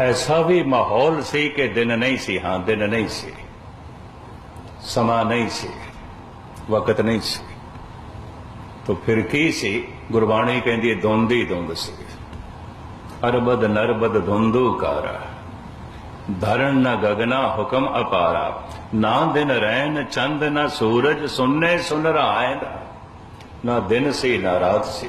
ਐਸਾ ਵੀ ਮਾਹੌਲ ਸੀ ਕਿ ਦਿਨ ਨਹੀਂ ਸੀ ਹਾਂ ਦਿਨ ਨਹੀਂ ਸੀ ਸਮਾਂ ਨਹੀਂ ਸੀ ਵਕਤ ਨਹੀਂ ਸੀ ਤਾਂ ਫਿਰ ਕੀ ਸੀ ਗੁਰਬਾਣੀ ਕਹਿੰਦੀ ਹੈ ਧੁੰਦ ਹੀ ਧੁੰਦ ਸੀ ਅਰਬਦ ਨਰਬਦ ਧੁੰਦੂ ਕਾਰਾ ਧਰਨ ਨਾ ਗਗਨਾ ਹੁਕਮ ਅਪਾਰਾ ਨਾ ਦਿਨ ਰਹਿਣ ਚੰਦ ਨਾ ਸੂਰਜ ਸੁਨਨੇ ਸੁਨ ਰਹਾਇ ਨਾ ਦਿਨ ਸੀ ਨਾ ਰਾਤ ਸੀ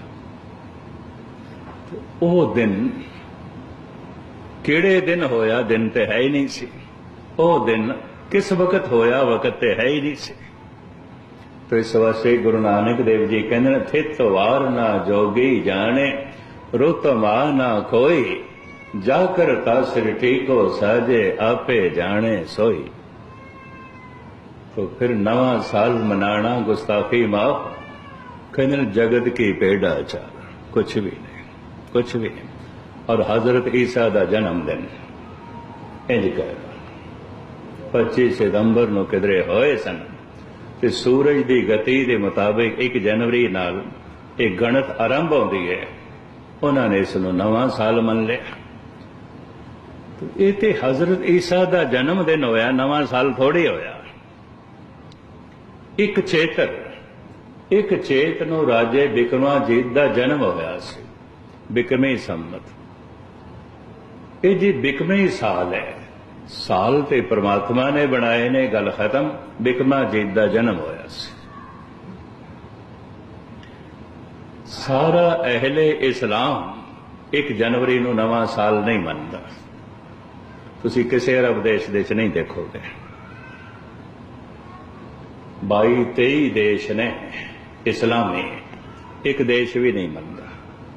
ਉਹ ਦਿਨ ਕਿਹੜੇ ਦਿਨ ਹੋਇਆ? ਦਿਨ ਤੇ ਹੈ ਹੀ ਨਹੀਂ ਸੀ। ਉਹ ਦਿਨ ਕਿਸ ਵਕਤ ਹੋਇਆ? ਵਕਤ ਤੇ ਹੈ ਹੀ ਨਹੀਂ ਸੀ। ਤੋ ਇਸ ਵਾਸਤੇ ਗੁਰੂ ਨਾਨਕ ਦੇਵ ਜੀ ਕਹਿੰਦੇ ਨੇ, ਥਿਤ ਵਾਰ ਨਾ ਜੋਗੀ ਜਾਣੇ, ਰੁੱਤ ਮਾ ਨਾ ਕੋਈ ਜਾ ਕਰ ਤਾਸਰ ਠੀਕੋ ਸਾਜੇ, ਆਪੇ ਜਾਣੇ ਸੋਈ। ਤੋ ਫਿਰ ਨਵਾਂ ਸਾਲ ਮਨਾਣਾ, ਗੁਸਤਾਖੀ ਮਾਫ। ਕਹਿੰਦੇ ਨੇ, ਜਗਤ ਕੀ ਪੇੜਾ ਚਾਰ ਕੁਛ ਵੀ ਨਹੀਂ। ਕੁਛ ਵੀ। ਔਰ ਹਜ਼ਰਤ ਈਸਾ ਦਾ ਜਨਮ ਦਿਨ। ਇੰਜ ਕਰ 25 ਸਤੰਬਰ ਨੂੰ ਕਿਧਰੇ ਹੋਏ ਸਨ ਤੇ ਸੂਰਜ ਦੀ ਗਤੀ ਦੇ ਮੁਤਾਬਿਕ 1 ਜਨਵਰੀ ਨਾਲ ਇਹ ਗਣਤ ਆਰੰਭ ਹੁੰਦੀ ਹੈ। ਉਹਨਾਂ ਨੇ ਇਸ ਨੂੰ ਨਵਾਂ ਸਾਲ ਮੰਨ ਲਿਆ। ਇਹ ਤੇ ਹਜ਼ਰਤ ਈਸਾ ਦਾ ਜਨਮ ਦਿਨ ਹੋਇਆ, ਨਵਾਂ ਸਾਲ ਥੋੜੀ ਹੋਇਆ। ਇੱਕ ਚੇਤਰ, ਇੱਕ ਚੇਤ ਨੂੰ ਰਾਜੇ ਬਿਕਰਮਾਜੀਤ ਦਾ ਜਨਮ ਹੋਇਆ ਸੀ। ਬਿਕਰਮੀ ਸੰਮਤ। ਇਹ ਜੀ ਬਿਕਰਮੀ ਸਾਲ ਹੈ। ਸਾਲ ਤੇ ਪ੍ਰਮਾਤਮਾ ਨੇ ਬਣਾਏ ਨੇ ਗੱਲ ਖਤਮ, ਬਿਕਮਾ ਜੀਤ ਦਾ ਜਨਮ ਹੋਇਆ ਸੀ। ਸਾਰਾ ਅਹਲੇ ਇਸਲਾਮ 1 ਜਨਵਰੀ ਨੂੰ ਨਵਾਂ ਸਾਲ ਨਹੀਂ ਮੰਨਦਾ। ਤੁਸੀਂ ਕਿਸੇ ਅਰਬ ਦੇਸ਼ ਦੇ ਚ ਨਹੀਂ ਦੇਖੋਗੇ। 22 23 ਦੇਸ਼ ਨੇ ਇਸਲਾਮੀ, ਇੱਕ ਦੇਸ਼ ਵੀ ਨਹੀਂ ਮੰਨਦਾ।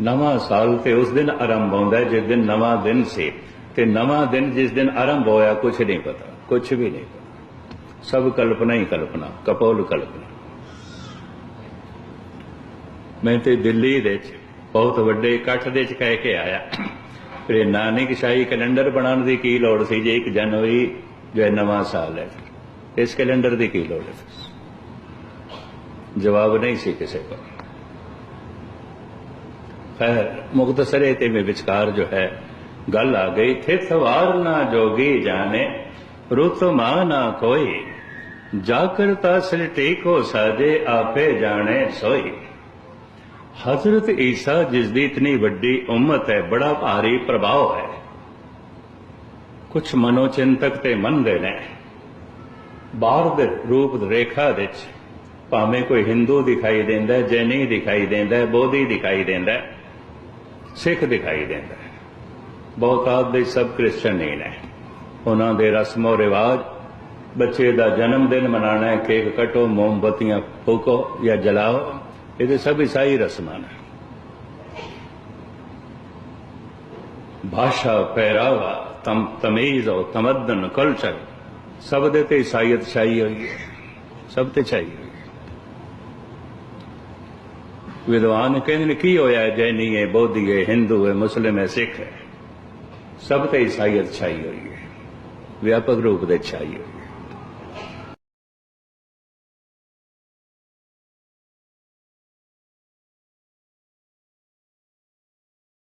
ਨਵਾਂ ਸਾਲ ਤੇ ਉਸ ਦਿਨ ਆਰੰਭ ਹੁੰਦਾ ਹੈ, ਜਿਸ ਦਿਨ ਨਵਾਂ ਦਿਨ ਸੀ। ਤੇ ਨਵਾਂ ਦਿਨ ਜਿਸ ਦਿਨ ਆਰੰਭ ਹੋਇਆ ਕੁਝ ਨਹੀਂ ਪਤਾ ਕੁਝ ਵੀ ਨਹੀਂ ਪਤਾ। ਸਭ ਕਲਪਨਾ ਹੀ ਕਲਪਨਾ, ਕਪੋਲ ਕਲਪਨਾ। ਮੈਂ ਤੇ ਦਿੱਲੀ ਦੇ ਚ ਬਹੁਤ ਵੱਡੇ ਇਕੱਠ ਦੇ ਚ ਕਹਿ ਕੇ ਆਇਆ। ਫਿਰ ਨਾਨਕ ਸ਼ਾਹੀ ਕੈਲੰਡਰ ਬਣਾਉਣ ਦੀ ਕੀ ਲੋੜ ਸੀ ਜੇ 1 ਜਨਵਰੀ ਜੋ ਨਵਾਂ ਸਾਲ ਹੈ? ਇਸ ਕੈਲੰਡਰ ਦੀ ਕੀ ਲੋੜ ਹੈ? ਜਵਾਬ ਨਹੀਂ ਸੀ ਕਿਸੇ ਕੋਲ। ਖੈਰ ਮੁਕਤਸਰੇ ਤੇ ਮੇ ਵਿਚਕਾਰ ਜੋ ਹੈ, ਗੱਲ ਆ ਗਈ ਥੇ ਸਵਾਰ ਨਾ ਜੋਗੀ ਜਾਣੇ, ਰੁਤ ਮਾ ਨਾ ਕੋਈ ਜਾ ਕਰ ਤਾਸਲ ਟੇਕੋ ਸਾਜੇ, ਆਪੇ ਜਾਣੇ ਸੋਈ। ਹਜ਼ਰਤ ਈਸਾ, ਜਿਸ ਦੀ ਇਤਨੀ ਵੱਡੀ ਉਮਤ ਹੈ, ਬੜਾ ਭਾਰੀ ਪ੍ਰਭਾਵ ਹੈ। ਕੁਝ ਮਨੋਚਿੰਤਕ ਤੇ ਮੰਨਦੇ ਨੇ। ਬਾਹਰ ਦੇ ਰੂਪ ਰੇਖਾ ਦੇ ਵਿੱਚ, ਭਾਵੇਂ ਕੋਈ ਹਿੰਦੂ ਦਿਖਾਈ ਦਿੰਦਾ, ਜੈਨੀ ਦਿਖਾਈ ਦਿੰਦਾ, ਬੋਧੀ ਦਿਖਾਈ ਦਿੰਦਾ ਸਿੱਖ ਦਿਖਾਈ ਦਿੰਦਾ ਹੈ। ਬਹੁਤਾਤ ਦੇ ਸਭ ਕ੍ਰਿਸਚਨ ਨਹੀਂ ਨੇ। ਉਹਨਾਂ ਦੇ ਰਸਮੋ ਰਿਵਾਜ, ਬੱਚੇ ਦਾ ਜਨਮ ਦਿਨ ਮਨਾਣਾ ਹੈ, ਕੇਕ ਕਟੋ, ਮੋਮਬਤੀਆਂ ਫੂਕੋ ਜਾਂ ਜਲਾਓ ਇਹਦੇ ਸਭ ਈਸਾਈ ਰਸਮਾਂ ਨੇ। ਭਾਸ਼ਾ ਪਹਿਰਾਵਾ, ਤਮ, ਤਮੀਜ਼ ਔਰ ਤਮਦਨ, ਕਲਚਰ, ਸਭ ਦੇ ਤੇ ਈਸਾਈਅਤ ਛਾਈ ਹੋਈ ਹੈ। ਸਭ ਤੇ ਛਾਈ ਹੋਈ ਹੈ ਵਿਦਵਾਨ ਕਹਿੰਦੇ ਨੇ, ਕੀ ਹੋਇਆ ਜੈਨੀ ਹੈ, ਬੋਧੀ ਹੈ, ਹਿੰਦੂ ਹੈ, ਮੁਸਲਿਮ ਹੈ, ਸਿੱਖ ਹੈ। ਸਭ ਤੇ ਈਸਾਈਅਤ ਛਾਈ ਹੋਈ ਹੈ। ਵਿਆਪਕ ਰੂਪ ਦੇ ਛਾਈ ਹੋਈ ਹੈ।